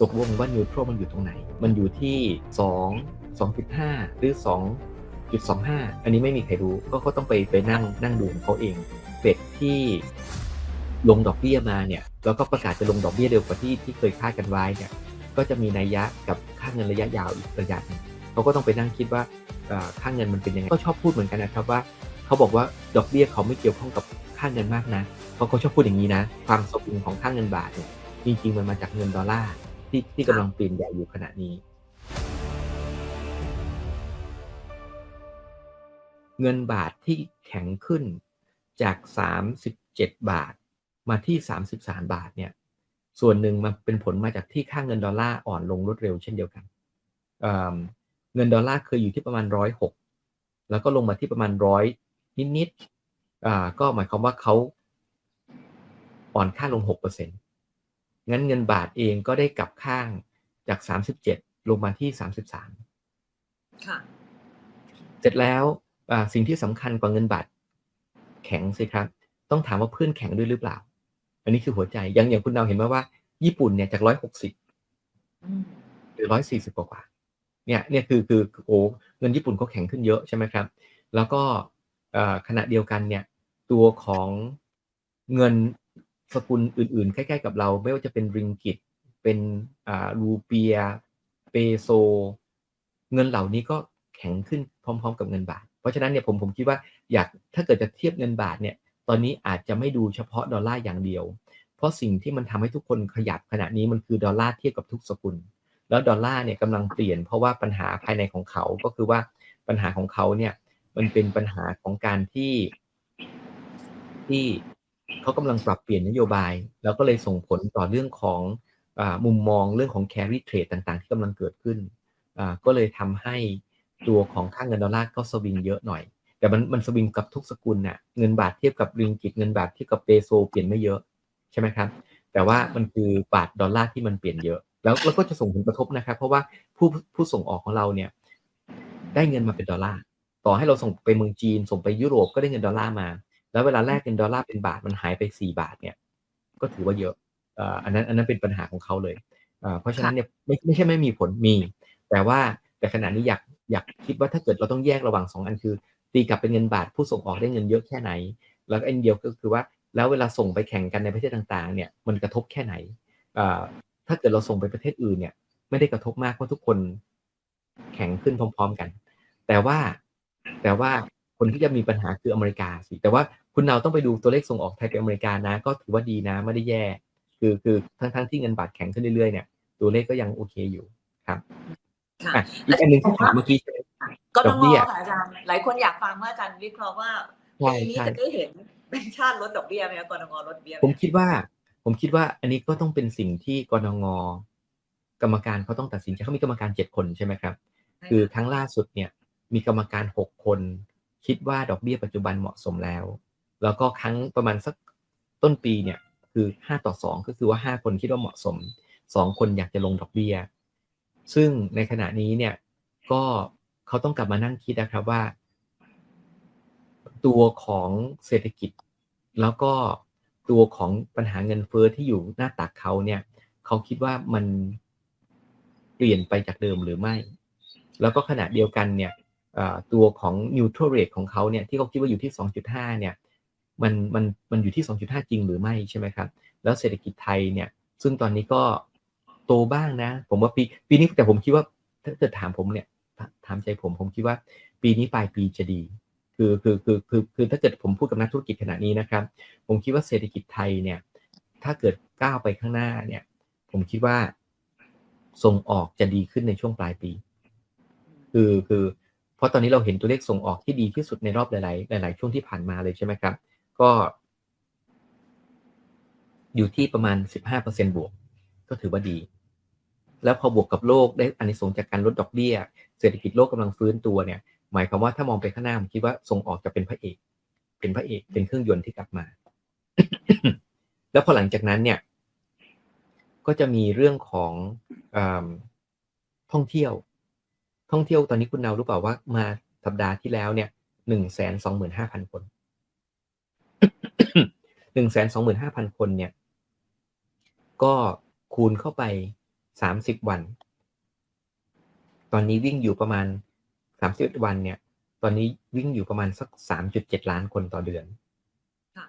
ตกลงว่านิวโตรมันอยู่ตรงไหน มันอยู่ที่ 2 2.5 หรือ 2.25 อันนี้ไม่มีใครรู้ ก็เขาต้องไปไปนั่งนั่งดูของเขาเองเฟดที่ลงดอกเบี้ยมาเนี่ย แล้วก็ประกาศจะลงดอกเบี้ยเร็วกว่าที่ที่เคยคาดกันไว้เนี่ย ก็จะมีนัยยะกับค่าเงินระยะยาวอีกระยะหนึงเขาก็ต้องไปนั่งคิดว่าค่าเงินมันเป็นยังไง ก็ชอบพูดเหมือนกันนะครับว่า เขาบอกว่าดอกเบี้ยเขาไม่เกี่ยวข้องกับค่าเงินมากนะ เพราะเขาชอบพูดอย่างนี้นะ ความสวิงของค่าเงินบาทเนี่ย จริงๆมันมาจากเงินดอลลาร์ ที่ที่กำลังเปลี่ยนใหญ่อยู่ขณะนี้ เงินบาทที่แข็งขึ้นจาก 37 บาทมาที่ 33 บาทเนี่ย ส่วนหนึ่งมันเป็นผลมาจากที่ค่าเงินดอลลาร์อ่อนลงรวดเร็วเช่นเดียวกันเเงินดอลลาร์เคยอยู่ที่ประมาณ 106 แล้วก็ลงมาที่ประมาณ 100 นิดๆก็หมายความว่าเขาอ่อนค่าลง 6% งั้นเงินบาทเองก็ได้กลับข้างจาก 37 ลงมาที่ 33 ค่ะ เสร็จแล้วอ่าสิ่งที่สำคัญกว่าเงินบาทแข็งสิครับ ต้องถามว่าเพื่อนแข็งด้วยหรือเปล่า อันนี้คือหัวใจ อย่างอย่างคุณดาวเห็นไหมว่า ญี่ปุ่นเนี่ยจาก 160อืมหรือ 140 กว่ากว่าเนี่ยเนี่ยคือคือคือโอ้เงินญี่ปุ่นเขาแข็งขึ้นเยอะใช่ไหมครับ แล้วก็เอ่อขณะเดียวกันเนี่ยตัวของเงิน สกุลอื่นๆ ใกล้ๆกับเรา ไม่ว่าจะเป็นริงกิต เป็นอ่ารูเปีย เปโซ เงินเหล่านี้ก็แข็งขึ้นพร้อม ๆ กับเงินบาท เพราะฉะนั้นเนี่ยผมผมคิดว่าอยากถ้าเกิดจะเทียบเงินบาทเนี่ย ตอนนี้อาจจะไม่ดูเฉพาะดอลลาร์อย่างเดียว เพราะสิ่งที่มันทำให้ทุกคนขยับขณะนี้มันคือดอลลาร์เทียบกับทุกสกุล แล้วดอลลาร์เนี่ยกำลังเปลี่ยนเพราะว่าปัญหาภายในของเขา ก็คือว่าปัญหาของเขาเนี่ยมันเป็นปัญหาของการที่ที่ เขากำลังปรับเปลี่ยนนโยบาย แล้วก็เลยส่งผลต่อเรื่องของอมุมมองเรื่องของ carry trade ต่างๆ ที่กำลังเกิดขึ้น ก็เลยทำให้ตัวของค่าเงินดอลลาร์ก็สวิงเยอะหน่อย แต่มันมันสวิงกับทุกสกุลน่ะเงินบาทเทียบกับริงกิตเงินบาทเทียบกับเปโซเปลี่ยนไม่เยอะใช่ไหมครับ แต่ว่ามันคือบาทดอลลาร์ที่มันเปลี่ยนเยอะ แล้วแล้วก็จะส่งผลกระทบนะครับ เพราะว่าผู้ผู้ส่งออกของเราเนี่ยได้เงินมาเป็นดอลลาร์ต่อให้เราส่งไปเมืองจีนส่งไปยุโรปก็ได้เงินดอลลาร์มา แล้วเวลาแลกเงินดอลลาร์เป็นบาทมันหายไปสี่บาทเนี่ย ก็ถือว่าเยอะเอ่ออันนั้นอันนั้นเป็นปัญหาของเขาเลยเอ่อเพราะฉะนั้นเนี่ยไม่ไม่ใช่ไม่มีผลมี แต่ว่าแต่ขณะนี้อยากอยากคิดว่าถ้าเกิดเราต้องแยกระหว่างสองอันคือ ตีกลับเป็นเงินบาทผู้ส่งออกได้เงินเยอะแค่ไหน แล้วก็อันเดียวก็คือว่าแล้วเวลาส่งไปแข่งกันในประเทศต่างๆ เนี่ยมันกระทบแค่ไหนเอ่อถ้าเกิดเราส่งไปประเทศอื่นเนี่ย ไม่ได้กระทบมากเพราะทุกคนแข็งขึ้นพร้อม ๆ กัน แต่ว่าแต่ว่าคนที่จะมีปัญหาคืออเมริกาสิแต่ว่า คุณเราต้องไปดูตัวเลขส่งออกไทยไปอเมริกานะ ก็ถือว่าดีนะไม่ได้แย่ คือคือทั้งทั้งที่เงินบาทแข็งขึ้นเรื่อยๆเนี่ยตัวเลขก็ยังโอเคอยู่ครับค่ะอะอีกอันหนึ่งที่ถามเมื่อกี้ใช่ไหมก็ดต้ออกงเบี้รยอค่ะอาจารย์หลายคนอยากฟังว่าอาจารย์วิเคราะห์ว่าใช่ปีนี้ใช่จะได้เห็นแบงก์ชาติลดดอกเบี้ยไหมคะกรงลดเบี้ยไหผมคิดว่า ผมคิดว่าอันนี้ก็ต้องเป็นสิ่งที่กรงงกรรมการเขาต้องตัดสินใจเขามีกรรมการเจ็ดคนใช่ไหมครับ คือครั้งล่าสุดเนี่ย มีกรรมการหกคน คิดว่าดอกเบี้ยปัจจุบันเหมาะสมแล้ว แล้วก็ครั้งประมาณสักต้นปีเนี่ยคือห้าต่อสองก็คือว่าห้าคนคิดว่าเหมาะสมสองคนอยากจะลงดอกเบี้ย ซึ่งในขณะนี้เนี่ยก็เขาต้องกลับมานั่งคิดนะครับว่า ตัวของเศรษฐกิจ แล้วก็ตัวของปัญหาเงินเฟ้อที่อยู่หน้าตักเขาเนี่ยเขาคิดว่ามันเปลี่ยนไปจากเดิมหรือไม่ แล้วก็ขณะเดียวกันเนี่ยตัวของ neutral rate ของเขาเนี่ยที่เขาคิดว่าอยู่ที่ 2.5 เนี่ย มันมันมันอยู่ที่ 2.5 จริงหรือไม่ใช่ไหมครับ แล้วเศรษฐกิจไทยเนี่ย ซึ่งตอนนี้ก็โตบ้างนะ ผมว่าปีปีนี้แต่ผมคิดว่าถ้าเกิดถามผมเนี่ยถามใจผมผมคิดว่าปีนี้ปลายปีจะดี คือคือคือคือคือถ้าเกิดผมพูดกับนักธุรกิจขนาดนี้นะครับ ผมคิดว่าเศรษฐกิจไทยเนี่ย ถ้าเกิดก้าวไปข้างหน้าเนี่ย ผมคิดว่าส่งออกจะดีขึ้นในช่วงปลายปี คือคือ เพราะตอนนี้เราเห็นตัวเลขส่งออกที่ดีที่สุดในรอบหลาย ๆ หลาย ๆ ช่วงที่ผ่านมาเลยใช่ไหมครับ ก็ อยู่ที่ประมาณ 15%บวก ก็ถือว่าดี แล้วพอบวกกับโลกได้อานิสงส์จากการลดดอกเบี้ย เศรษฐกิจโลกกำลังฟื้นตัวเนี่ย หมายความว่าถ้ามองไปข้างหน้าผมคิดว่าส่งออกจะเป็นพระเอก เป็นพระเอกเป็นเครื่องยนต์ที่กลับมา แล้วพอหลังจากนั้นเนี่ย ก็จะมีเรื่องของอท่องเที่ยว ท่องเที่ยวตอนนี้คุณนาวรู้เปล่าว่ามาสัปดาห์ที่แล้วเนี่ยหนึ่งแสนสองหมื่นห้าพันคน หนึ่งแสนสองหมื่นห้าพันคนเนี่ย ก็คูณเข้าไปสามสิบวัน ตอนนี้วิ่งอยู่ประมาณสามสิบวันเนี่ย ตอนนี้วิ่งอยู่ประมาณสักสามจุดเจ็ดล้านคนต่อเดือนค่ะ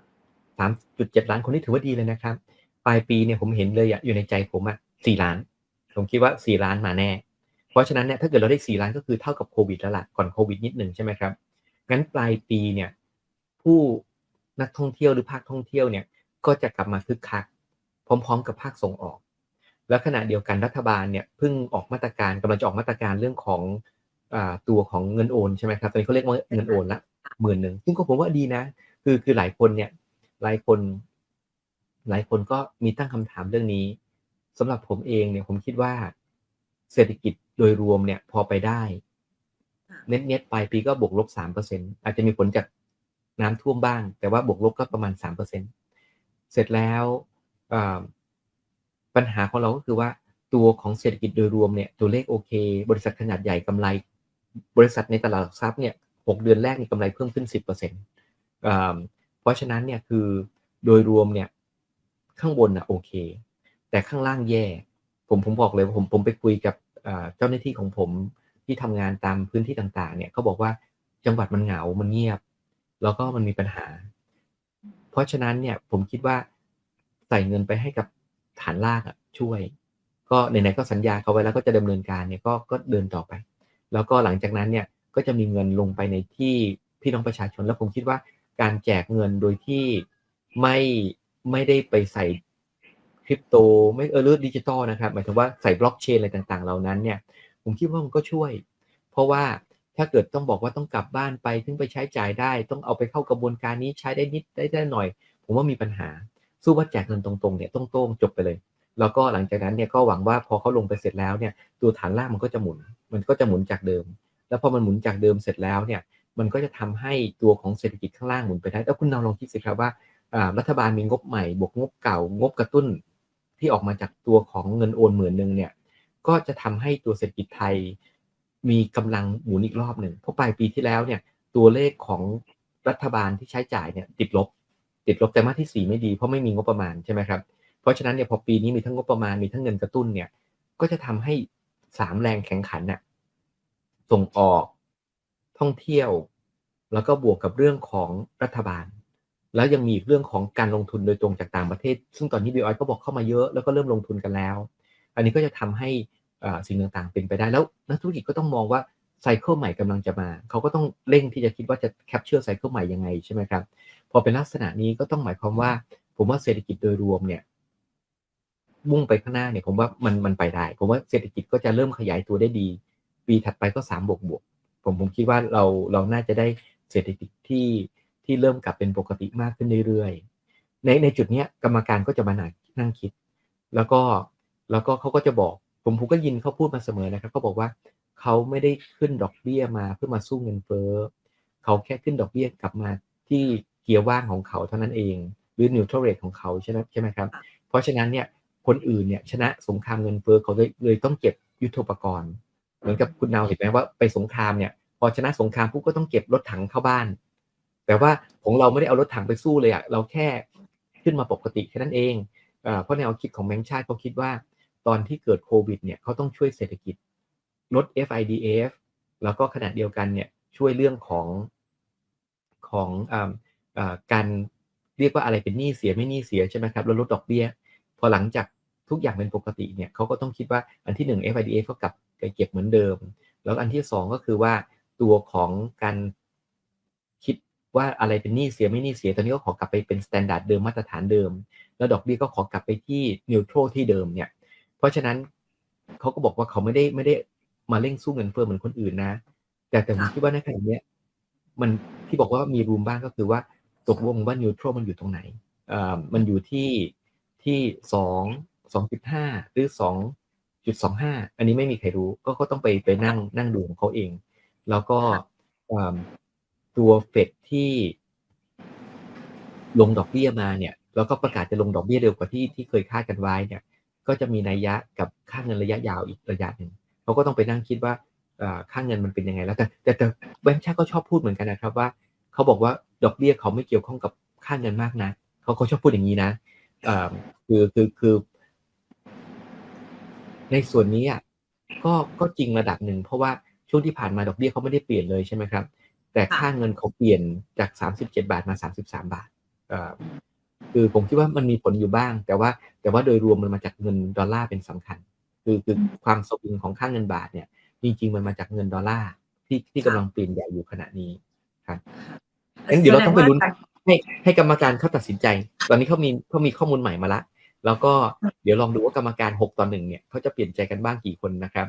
สามจุดเจ็ดล้านคนนี่ถือว่าดีเลยนะครับ ปลายปีเนี่ยผมเห็นเลยอะอยู่ในใจผมอะสี่ล้าน ผมคิดว่าสี่ล้านมาแน่ เพราะฉะนั้นเนี่ยถ้าเกิดเราได้สี่ล้านก็คือเท่ากับโควิดแล้วล่ะก่อนโควิดนิดหนึ่งใช่ไหมครับ งั้นปลายปีเนี่ยผู้ นักท่องเที่ยวหรือภาคท่องเที่ยวเนี่ยก็จะกลับมาคึกคัก พร้อม ๆ กับภาคส่งออก แล้วขณะเดียวกันรัฐบาลเนี่ยเพิ่งออกมาตรการกำลังจะออกมาตรการเรื่องของอาตัวของเงินโอนใช่ไหมครับตอนนี้เขาเรียกว่าเงินโอนละหมื่นหนึ่งซึ่งก็ผมว่าดีนะ คือคือหลายคนเนี่ยหลายคน หลายคนก็มีตั้งคำถามเรื่องนี้สำหรับผมเองเนี่ยผมคิดว่า เศรษฐกิจโดยรวมเนี่ยพอไปได้ค่ะเน็ตเน็ตปลายปีก็บวกลบสามเปอร์เซ็นอาจจะมีผลจาก น้ำท่วมบ้าง แต่ว่าบวกลบก็ประมาณสามเปอร์เซ็นเสร็จแล้วปัญหาของเราก็คือว่าตัวของเศรษฐกิจโดยรวมเนี่ยตัวเลขโอเค บริษัทขนาดใหญ่กำไร บริษัทในตลาดหลักทรัพย์เนี่ยหกเดือนแรกนี่กำไรเพิ่มขึ้นสิบเปอร์เซ็นต์เพราะฉะนั้นเนี่ยคือโดยรวมเนี่ยข้างบนนะโอเค แต่ข้างล่างแย่ ผมผมบอกเลยว่าผมผมไปคุยกับเจ้าหน้าที่ของผมที่ทำงานตามพื้นที่ต่างๆเนี่ยเขาบอกว่าจังหวัดมันเหงา มันเงียบ แล้วก็มันมีปัญหา เพราะฉะนั้นเนี่ยผมคิดว่าใส่เงินไปให้กับฐานลากอะช่วย ก็ไหนๆก็สัญญาเขาไว้แล้วก็จะดำเนินการเนี่ยก็ก็เดินต่อไป แล้วก็หลังจากนั้นเนี่ยก็จะมีเงินลงไปในที่พี่น้องประชาชน แล้วผมคิดว่าการแจกเงินโดยที่ไม่ไม่ได้ไปใส่คริปโตไม่เออเลือดิจิตอลนะครับหมายถึงว่าใส่บล็อกเชนอะไรต่างๆ เหล่านั้นเนี่ยผมคิดว่ามันก็ช่วย เพราะว่า ถ้าเกิดต้องบอกว่าต้องกลับบ้านไปถึงไปใช้จ่ายได้ ต้องเอาไปเข้ากระบวนการนี้ใช้ได้นิดได้ได้หน่อย ผมว่ามีปัญหา สู้ว่าแจกเงินตรงๆเนี่ยต้องโต้งๆจบไปเลย แล้วก็หลังจากนั้นเนี่ยก็หวังว่าพอเขาลงไปเสร็จแล้วเนี่ยตัวฐานล่างมันก็จะหมุน มันก็จะหมุนจากเดิม แล้วพอมันหมุนจากเดิมเสร็จแล้วเนี่ยมันก็จะทำให้ตัวของเศรษฐกิจข้างล่างหมุนไปได้แล้วคุณนองลองคิดสิครับว่ารัฐบาลมีงบใหม่บวกงบเก่างบกระตุ้น ที่ออกมาจากตัวของเงินโอนหมื่นหนึ่งเนี่ยก็จะทำให้ตัวเศรษฐกิจไทย มีกำลังหมุนอีกรอบหนึ่งเพราะปลายปีที่แล้วเนี่ยตัวเลขของรัฐบาลที่ใช้จ่ายเนี่ยติดลบ ติดลบแต่มาที่สี่ไม่ดีเพราะไม่มีงบประมาณใช่ไหมครับเพราะฉะนั้นเนี่ยพอปีนี้มีทั้งงบประมาณมีทั้งเงินกระตุ้นเนี่ยก็จะทำให้สามแรงแข่งขันน่ะส่งออกท่องเที่ยว แล้วก็บวกกับเรื่องของรัฐบาล แล้วยังมีอีกเรื่องของการลงทุนโดยตรงจากต่างประเทศ ซึ่งตอนนี้บีออยก็บอกเข้ามาเยอะแล้วก็เริ่มลงทุนกันแล้ว อันนี้ก็จะทำให้ สิ่งต่างๆ เป็นไปได้ แล้วนักธุรกิจก็ต้องมองว่าไซเคิลใหม่กำลังจะมา เขาก็ต้องเร่งที่จะคิดว่าจะแคปเจอร์ไซเคิลใหม่ยังไงใช่ไหมครับ พอเป็นลักษณะนี้ก็ต้องหมายความว่า ผมว่าเศรษฐกิจโดยรวมเนี่ยมุ่งไปข้างหน้าเนี่ยผมว่ามันมันไปได้ ผมว่าเศรษฐกิจก็จะเริ่มขยายตัวได้ดี ปีถัดไปก็สามบวกบวกผมผมคิดว่าเราเราน่าจะได้เศรษฐกิจที่ที่เริ่มกลับเป็นปกติมากขึ้นเรื่อยๆ ในในจุดเนี้ยกรรมการก็จะมานั่งนั่งคิด แล้วก็แล้วก็เขาก็จะบอก ผมผมก็ยินเขาพูดมาเสมอนะครับเขาบอกว่าเขาไม่ได้ขึ้นดอกเบี้ยมาเพื่อมาสู้เงินเฟ้อเขาแค่ขึ้นดอกเบี้ยกลับมาที่เกียร์ว่างของเขาเท่านั้นเอง หรือ neutral rate ของเขาใช่ไหมใช่ไหมครับ เพราะฉะนั้นเนี่ยคนอื่นเนี่ยชนะสงครามเงินเฟ้อเขาเลยเลยต้องเก็บยุทโธปกรณ์ เหมือนกับคุณนาวเห็นไหมว่าไปสงครามเนี่ยพอชนะสงครามปุ๊บก็ต้องเก็บรถถังเข้าบ้าน แต่ว่าของเราไม่ได้เอารถถังไปสู้เลยอะเราแค่ขึ้นมาปกติแค่นั้นเองเอ่อเพราะแนวคิดของแบงชาติเขาคิดว่า ตอนที่เกิดโควิดเนี่ยเขาต้องช่วยเศรษฐกิจลด FIDF แล้วก็ขณะเดียวกันเนี่ยช่วยเรื่องของของออการเรียกว่าอะไรเป็นหนี้เสียไม่หนี้เสียใช่ไหมครับแล้วลดดอกเบี้ย พอหลังจากทุกอย่างเป็นปกติเนี่ยเขาก็ต้องคิดว่าอันที่หนึ่ง FIDF ก็กลับเก็บเหมือนเดิม แล้วอันที่สองก็คือว่าตัวของการคิดว่าอะไรเป็นหนี้เสียไม่หนี้เสียตอนนี้ก็ขอกลับไปเป็น s ต a ด d า r d เดิมมาตรฐานเดิม แล้วดอกเบี้ยก็ขอกลับไปที่นิวโตรที่เดิมเนี่ย เพราะฉะนั้นเขาก็บอกว่าเขาไม่ได้ไม่ได้มาเร่งสู้เงินเฟ้อเหมือนคนอื่นนะ แต่แต่ผมค่ะคิดว่าในขณะเนี้ยมันที่บอกว่ามีรูมบ้างก็คือว่าตกลงว่านิวโตรมันอยู่ตรงไหนเอ่อมันอยู่ที่ที่สองสองจุดห้าหรือสองจุดสองห้าอันนี้ไม่มีใครรู้ก็เขาต้องไปไปนั่งนั่งดูของเขาเอง แล้วก็เอิ่มตัวเฟดที่ลงดอกเบี้ยมาเนี่ย แล้วก็ประกาศจะลงดอกเบี้ยเร็วกว่าที่ที่เคยคาดกันไว้เนี่ย ก็จะมีนัยยะกับค่าเงินระยะยาวอีกระยะหนึ่งเขาก็ต้องไปนั่งคิดว่าเอ่อค่าเงินมันเป็นยังไงแล้วแต่แต่แต่แบงค์ชาติก็ชอบพูดเหมือนกันนะครับว่าเขาบอกว่าดอกเบี้ยเขาไม่เกี่ยวข้องกับค่าเงินมากนะเขาเขาชอบพูดอย่างนี้นะเอ่อคือคือคือในส่วนนี้อะก็ก็จริงระดับหนึ่งเพราะว่าช่วงที่ผ่านมาดอกเบี้ยเขาไม่ได้เปลี่ยนเลยใช่ไหมครับ แต่ค่าเงินเขาเปลี่ยนจาก 37 บาทมา 33 บาทเอ่อ คือผมคิดว่ามันมีผลอยู่บ้าง แต่ว่าแต่ว่าโดยรวมมันมาจากเงินดอลลาร์เป็นสำคัญ คือคือความสวิงของค่าเงินบาทเนี่ยจริงๆมันมาจากเงินดอลลาร์ที่ที่กำลังเปลี่ยนใหญ่อยู่ขณะนี้ครับงั้นเดี๋ยวเราต้องไปลุ้นให้ให้กรรมการเขาตัดสินใจ ตอนนี้เขามีเขามีข้อมูลใหม่มาละ แล้วก็เดี๋ยวลองดูว่ากรรมการหกต่อหนึ่งเนี่ยเขาจะเปลี่ยนใจกันบ้างกี่คนนะครับ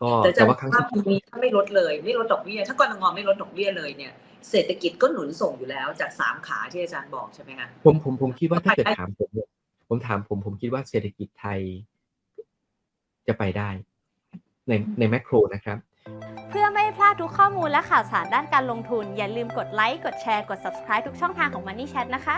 ก็แต่จะแต่ว่าครั้งภาพที่นี้ถ้าไม่ลดเลย ไม่ลดดอกเบี้ย ถ้ากรงงไม่ลดดอกเบี้ยเลยเนี่ย เศรษฐกิจก็หนุนส่งอยู่แล้วจากสามขาที่อาจารย์บอกใช่ไหมคะผมผมผมคิดว่าถ้าเกิดไปได้ถามผมเนี่ยผมถามผมผมคิดว่าเศรษฐกิจไทยจะไปได้ ในในแมกโรนะครับ เพื่อไม่พลาดทุกข้อมูลและข่าวสารด้านการลงทุน อย่าลืมกดไลค์กดแชร์กด subscribe ทุกช่องทางของ Money Chat นะคะ